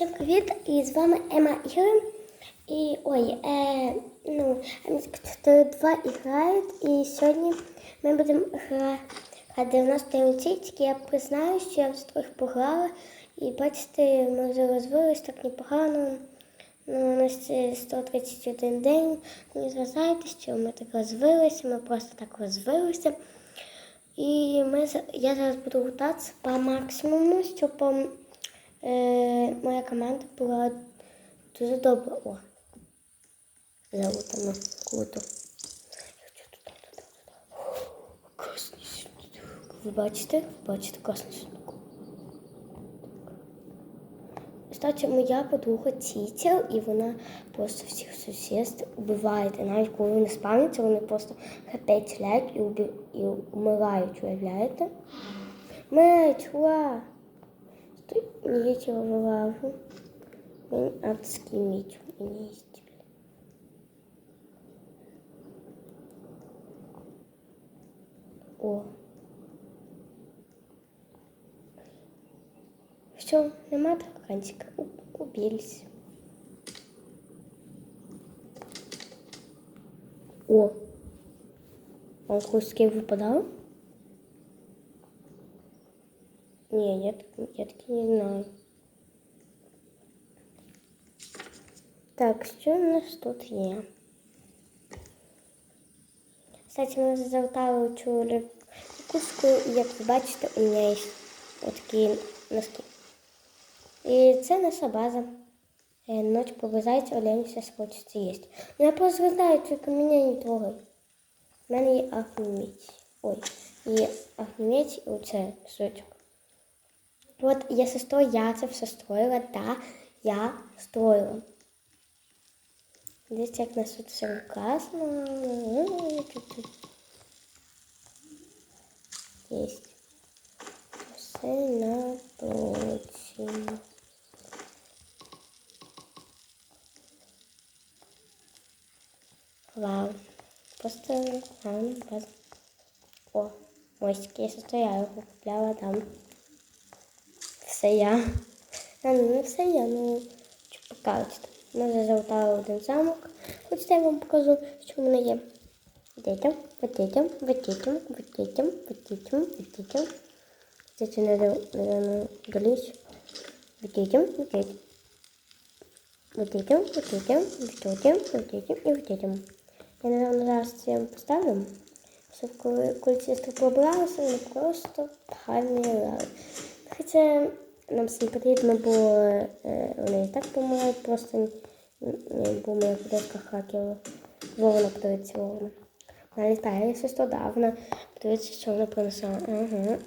Всім привіт! І з вами Ема Ігор. І ой, е, ну, два грають. І сьогодні ми будемо грати 90 тільки я признаю, що я вже трохи пограла. І бачите, ми вже розвились так непогано. Ну, у нас це 131 день. Не зважайте, що ми так розвилися, ми просто так розвилися. І ми, я зараз буду готуватися по максимуму, щоб е, моя команда була дуже добра. О, залутано, круто. Я хочу туди, туди, туди. Красний сундук. Ви бачите? Ви бачите красний сундук. Кстати, моя подруга тітер, і вона просто всіх сусідств убиває. І навіть коли вони спавняться, вони просто хп тіляють і, убі... і вмирають, уявляєте? Мечуа! Стой, я тебя вылажу. Адский меч у меня есть. О. Все, нема тараканчика. Убились. О. Он хоть с кем выпадал? Не, я, так- я таки не знаю. Так, що у нас тут є? Кстати, ми завтали цю куску, і як ви бачите, у мене є такі носки. І це наша база. Е, Ночь повизається, олень все хочеться їсти. Ну, я просто знаю, тільки мене не трогай. У мене є ахмець. Ой, є ахмець і оце сучок. Вот, если что, я это все строила, да, я строила. Здесь як нас тут все классно. Есть. Все на точно. Вау. Просто класс. О, что, я его купляла там. Все я. А, ну не все я, ну що покажете. Ми вже залутали один замок. Хочете я вам покажу, що в мене є. Дітям, вот дітям, вот дітям, вот дітям, вот дітям, вот дітям. Кстати, надо, наверное, удалить. Вот дітям, вот дітям. Вот дітям, вот дітям, вот дітям, вот дітям і вот дітям. Я, наверное, зараз це поставлю. Щоб коли, коли ці стопи обралися, вони просто гарні грали. Хоча нам всім потрібно було, е, вони і так помирають, просто не бо моя подушка хакеру. Вовна подивиться вовна. Вона літає, якщо що, да, вона подивиться, що вона принесла. Ага.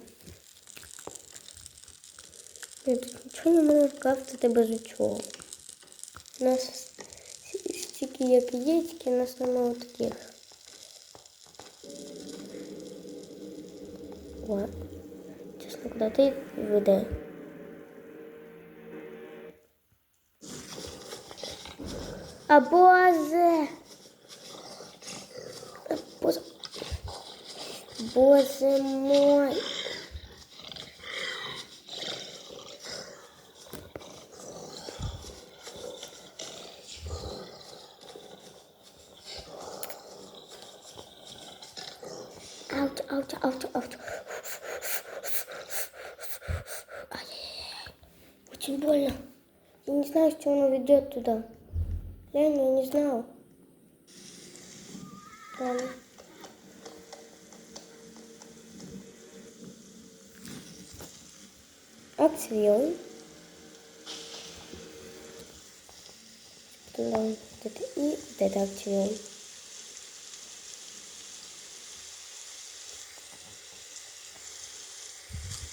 Я тут нічого не можу крафтити без нічого. У нас с- стільки як є, тільки у нас немає таких. О, чесно, куди ти веде? А боже! Боже, мой! Ауч, ауч, ауч. Ай-яй-яй. Очень больно. Я не знаю, что оно ведет туда. Реально, я не знала. Ладно. Активируем. Туда вот это и вот это активируем.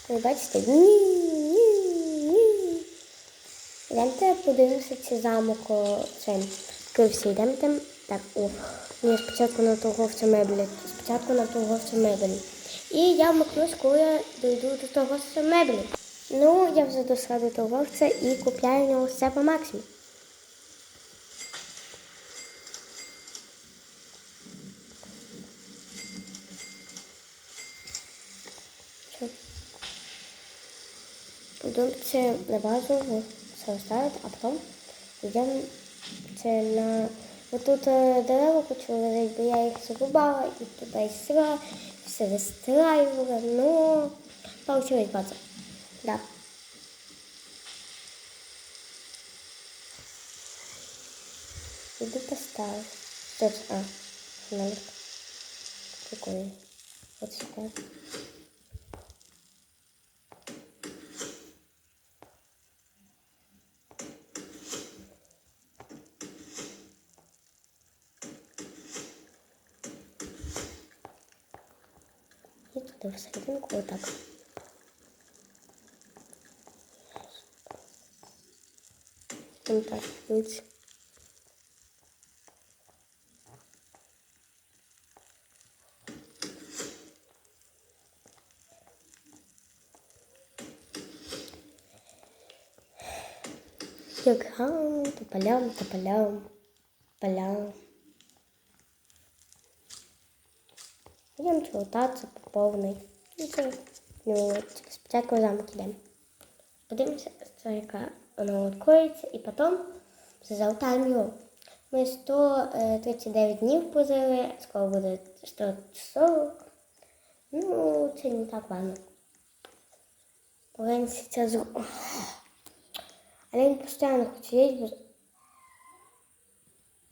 Ви бачите? Ні, ні, ні. Йдемте подивимося ці замок о, цим. Коли всі йдемо там. Так, о, ні, спочатку на торговця меблі. Спочатку на торговця меблі. І я вмикнусь, коли я дойду до торговця меблі. Ну, я вже дошла до торговця і купляю в нього все по максимуму. Подумайте на базу. все ставити, а потім йдемо це на тут дерева почали лежать, бо я їх зарубала і туди сра, все вистраювала, ну получилось база. Да. Иду поставлю. Тут, а, фонарик. Прикольный. Вот сюда. І туди всерединку отак. Вон так, дивіться. Як гам, тополям, тополям, полям. Будемо чолотатися по повний. Ну, це, ну, тільки спочатку в замок йдемо. Подивимося, це яка воно відкриється, і потім залутаємо його. Ми 139 днів позили, скоро буде 140. Ну, це не так важно. Поганці це з... Але він постійно хоче їсти,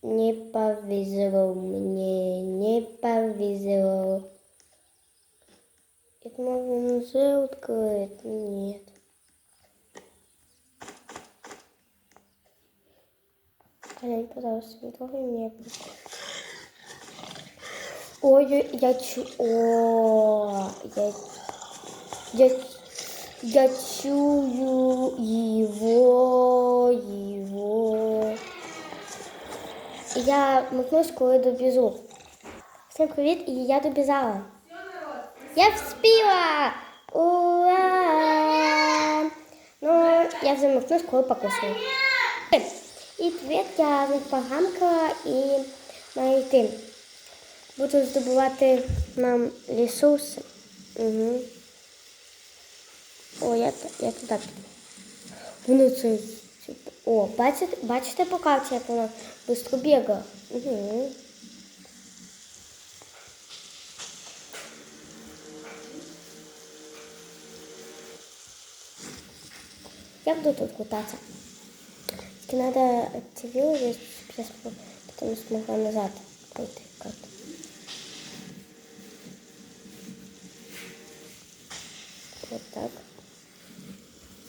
бо не повезло мне, не повезло. Я думал, он уже откроет, нет. Олень, пожалуйста, не трогай меня. Ой, я чу... О, я... Я... Я чую его, его. Я мотнусь, коли добіжу. Всім привіт, і я добіжала. Я вспіла! Ура! Ну, я вже мотнусь, коли покусаю. І привіт, я програмка і маю йти. Буду здобувати нам ресурси. Угу. О, я, я туди піду. Воно це. типу, О, бачите, бачите по карті, як вона швидко бігає? Угу. Я буду тут кутаться. Тільки надо активировать, чтобы я см- потом смогла назад пройти карту. Вот так.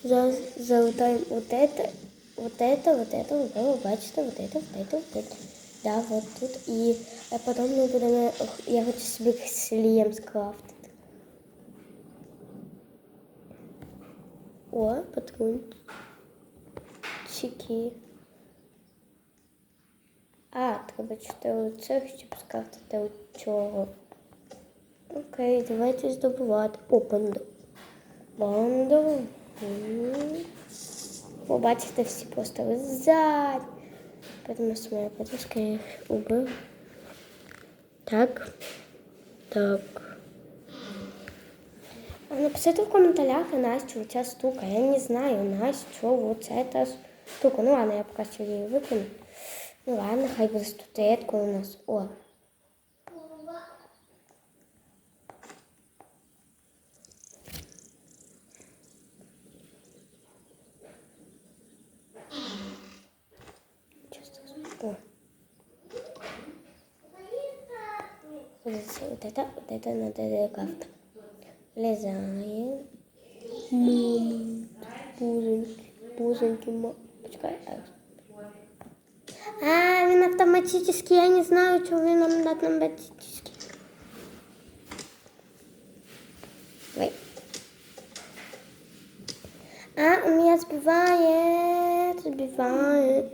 Зараз залутаем вот это, вот это, вот это, вот это, бачите, вот это, вот это, вот это. Да, вот тут. І а потім ми будемо, ох, я хочу собі слієм скрафтити. О. Чеки. А, треба чотири цих, щоб скрафтити цього. Окей, давайте здобувати. О, бандо. Бандо. М. О, бачите, всі просто лизать. Поэтому с моей подружкой их убил. Так. Так. А Напишите в комментариях, Настя, ця штука. Я не знаю, Настя, вот эта штука. Ну ладно, я пока что ее выкину. Ну ладно, хай буде статуэтка у нас. О. Чисто. О. Вот это, вот это, вот это надо как-то. Бузоньки, бузоньки, ма. Почекай. А, він автоматически, я не знаю, чого він нам автоматически. Ой. А, у меня сбивает, сбивает.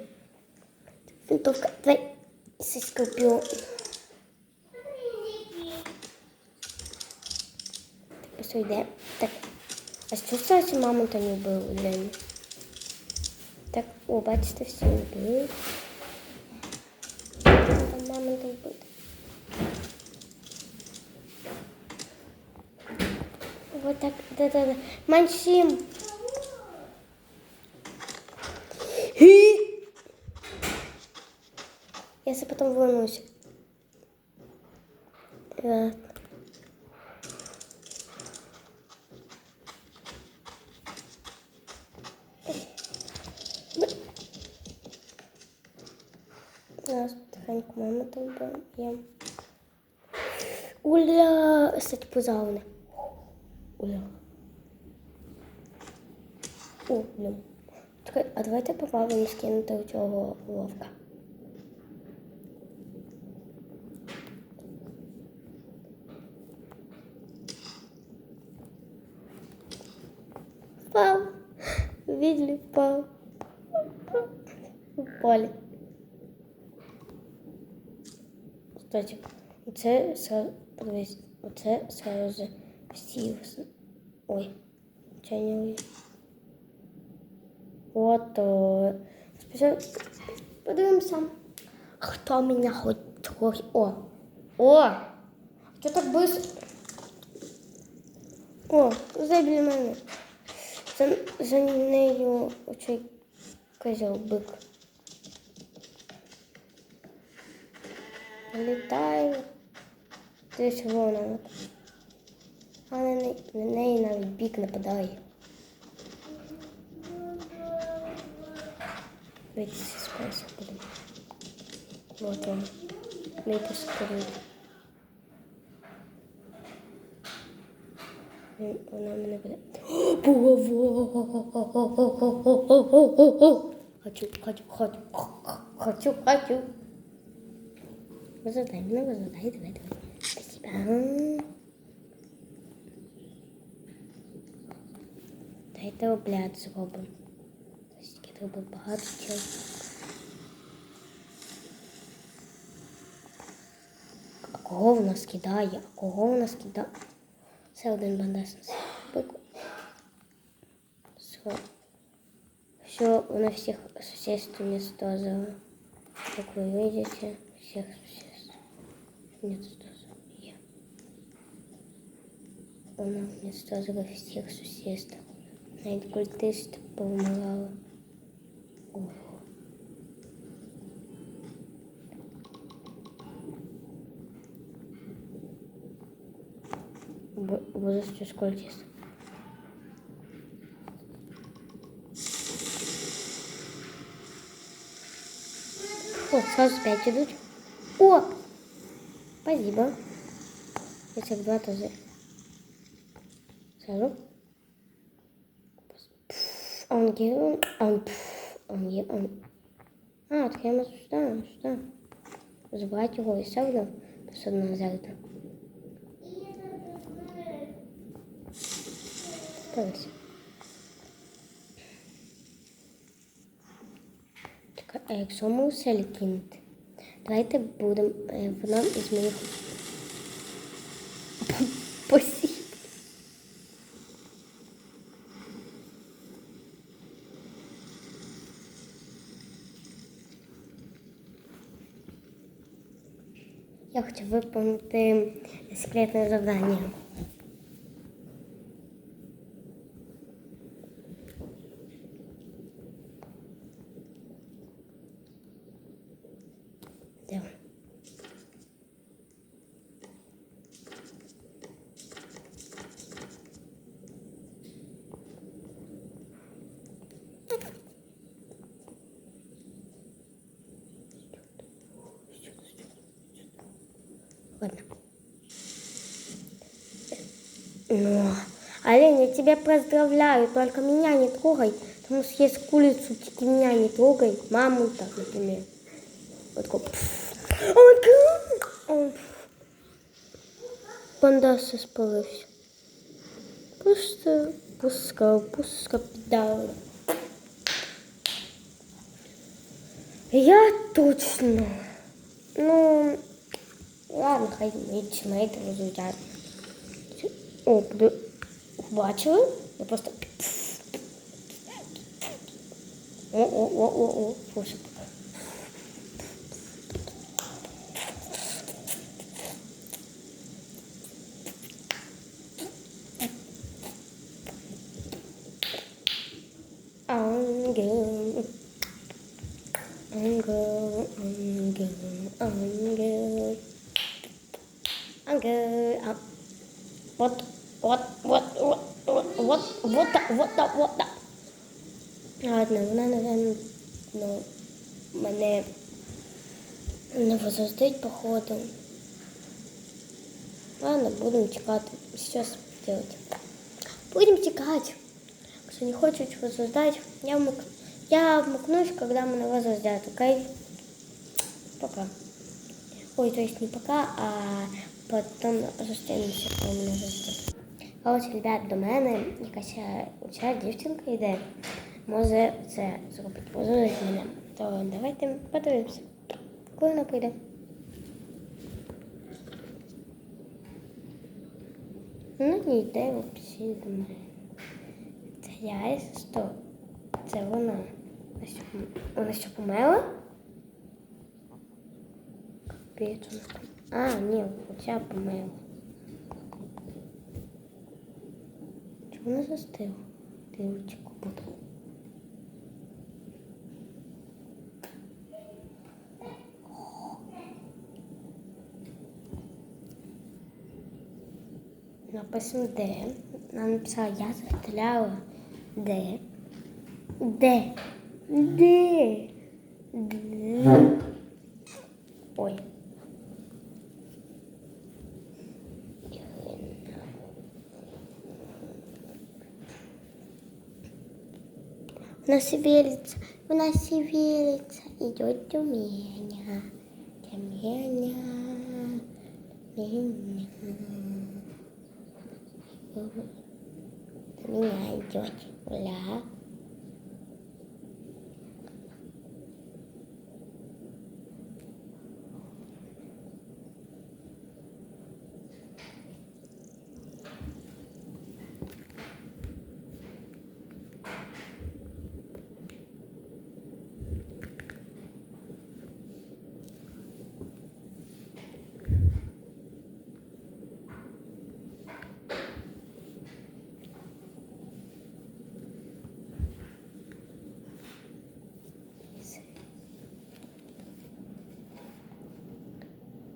Винтовка, давай, скопион. все йде. Так. А что це ось мамонта не вбили, глянь. Так, о, бачите, все вбили. Там мамонта вбити. Вот так, да-да-да. Манчим! Если потом вернусь. Ладно. тихенько маму там б'ємо. Уля, кстати, позауне. Уля. О, блін. Чекай, а давайте попробуємо скинути у цього вовка. Впав. Відлі впав. У полі. Кстати, оце сразу, подивись, оце сразу всі. Ой, це не. От, подивимося, хто мене хоч трохи. О! О! Що так быстро? О, за біля мене. За, за нею оцей козел бик. Літаю. Десь вона. А на неї, на неї навіть бік нападає. Вийти зі спайсу будемо. Вот он. Вийти з коридору. Він- Вона мене буде. Хочу, хочу, хочу, хочу, хочу. Визадай мене, визадай, давай, давай. Спасибо. Дайте обляд зробимо. Скільки треба багато чого. А кого в нас кидає? А кого в нас кидає? Це один бандаж. Бик. Все. Все, на всех существ уничтожила. Как вы видите, всех существ уничтожила я. Она уничтожила всех существ. Навіть культист повмирала. Ого. Бо- Боже, що ж культист. О, сразу пять идут. О! Спасибо. Если два, то за. Сразу. Пф, Он где? Он пф, он где? Он. А, так я ему сюда, сюда. Забрать его и равно. Просто одна зарыта. Справился. Так, а якщо ми усе кинути? Давайте будемо е, в нам із моїх посіб. Я хочу виконати секретне завдання. Тебя поздравляю, только меня не трогай, потому что есть курицу, только меня не трогай, маму так, например. Вот такой. Он, он, Пандаса спалився. Просто пускав, пускав піддали. Я точно. Ну, ладно, хай мить, мить результат. О, подив- бачили? Я просто. О, о, о, о, о, слушай. Ангел. Ангел, ангел, ангел. Ангел. А. Вот, вот, вот, вот, вот, вот, вот так, вот так, вот так. Ладно, вона, напевно, ну, мене не возростить, походу. Ладно, будем чекати. Сейчас делать. Будем чекать. Если не хочет возрождать, я, вмык... я вмыкнусь, когда меня возрождят, окей? Пока. Ой, то есть не пока, а потом зустрінемося, коли мене возрождять. А ось, ребят, до мене якась е, ця дівчинка йде. Може це зробити, возродить мене. То давайте подивимося, коли вона прийде. Ну, не йде взагалі до мене. Це я що? Це вона. Вона що? Капець. А, ні, оця померла. Чому вона застила? Дивіться, купута. Написано де. Нам написала, я застріляла. Де? Де? Де? Де? Ой. Вона шевелится, вона шевелится, идет у меня, у меня, меня. У меня идет, ля.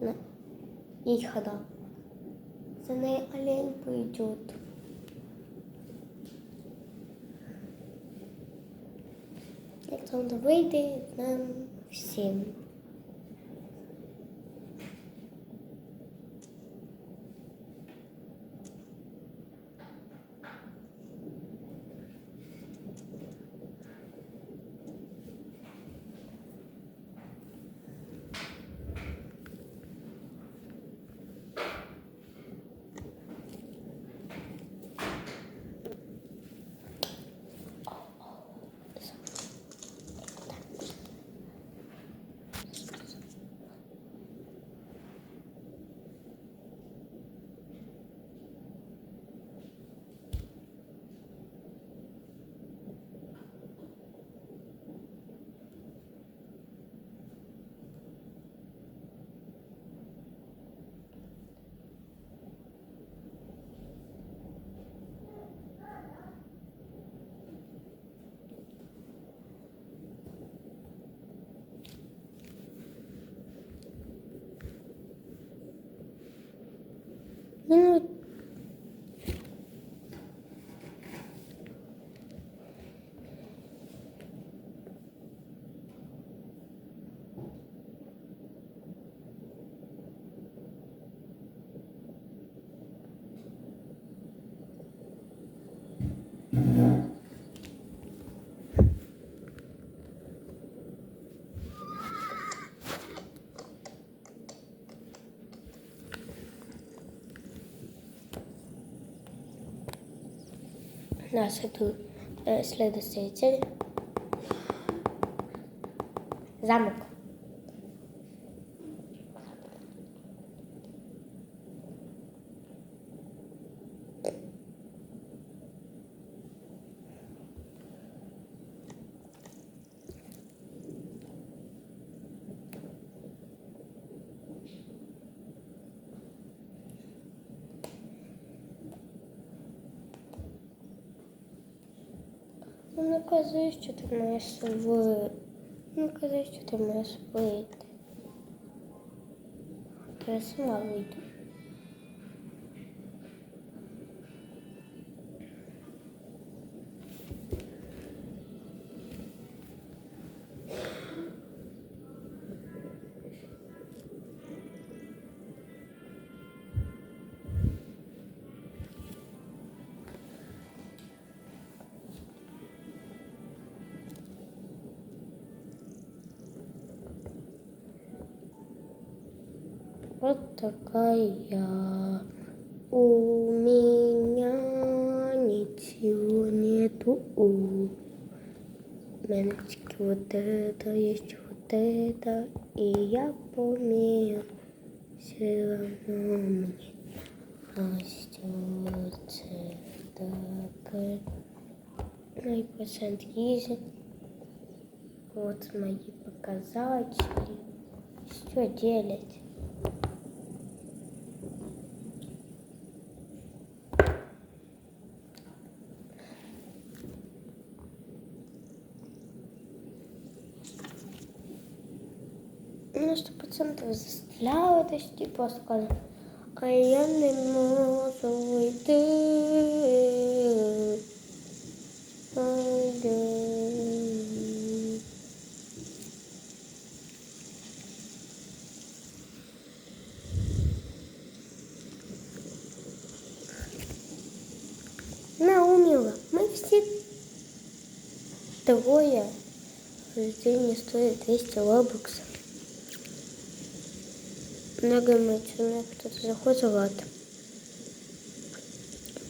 На. Ей хода. За ней олень пойдет. Як там вийде нам всім. Ну, následu, e, eh, sledujte zamek. кажи, що ти маєш робити. Ну, кажи, що ти маєш вийти. Я. такая у меня ничего нету. У тільки вот это есть, вот это, и я помню, все равно мне остается такая. Ну и процент есть. Вот мои показатели. Что делать? Типу, сказали, а я не вийти. Ай-яй. Наумила, мы все трое. Рождение стоит 200 лобоксов. Много моченых, кто-то заходит в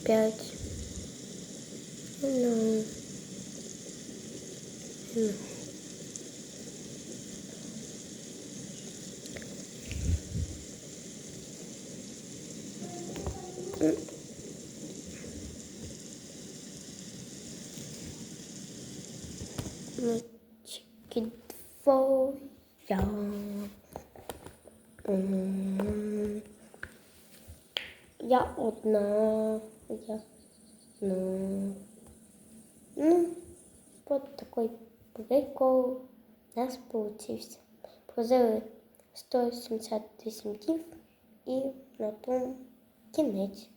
Пять. Ну. Ну. М. Мальчики одна. Я. Ну. Ну, вот такой прикол у нас получився. Прожили 178 днів і на тому кінець.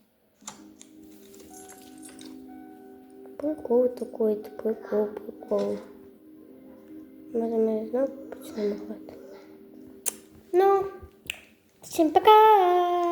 Прикол такий, прикол, прикол. Може, ми знову почнемо грати. Ну, всім пока!